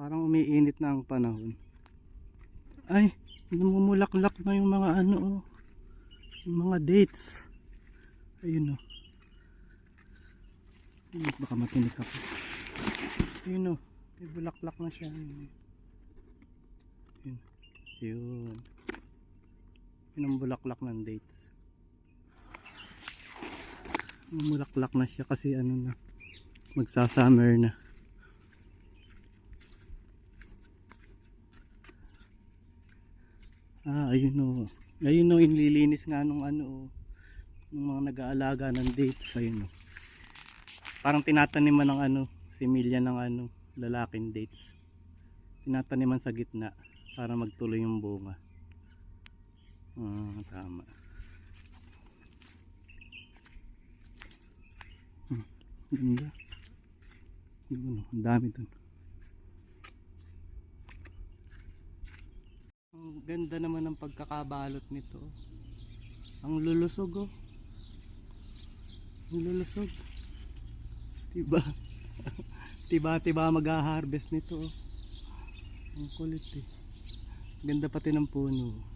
Parang umiinit na ang panahon. Ay, namumulaklak na yung mga ano oh. Yung mga dates. Ayun oh. Ay, baka matinik ako. Ayun oh. May bulaklak na siya. Ayun. Yun. Yun. Yun ang bulaklak ng dates. Mulaklak na siya kasi ano na. Magsa-summer na. Ah, ayun o. Ayun o, inlilinis nga nung ano o. Nung mga nag-aalaga ng dates. Ayun o. Parang tinataniman ng ano, similya ng ano, lalaking dates. Tinataniman sa gitna para magtuloy yung bunga. Ah, tama. Hmm, ganda. Yun, ang dami dun. Ganda naman ng pagkakabalot nito. Ang lulusog oh. Ang lulusog. Diba? tiba tiba mag-harvest nito oh. Ang kulit eh. Ganda pati ng puno.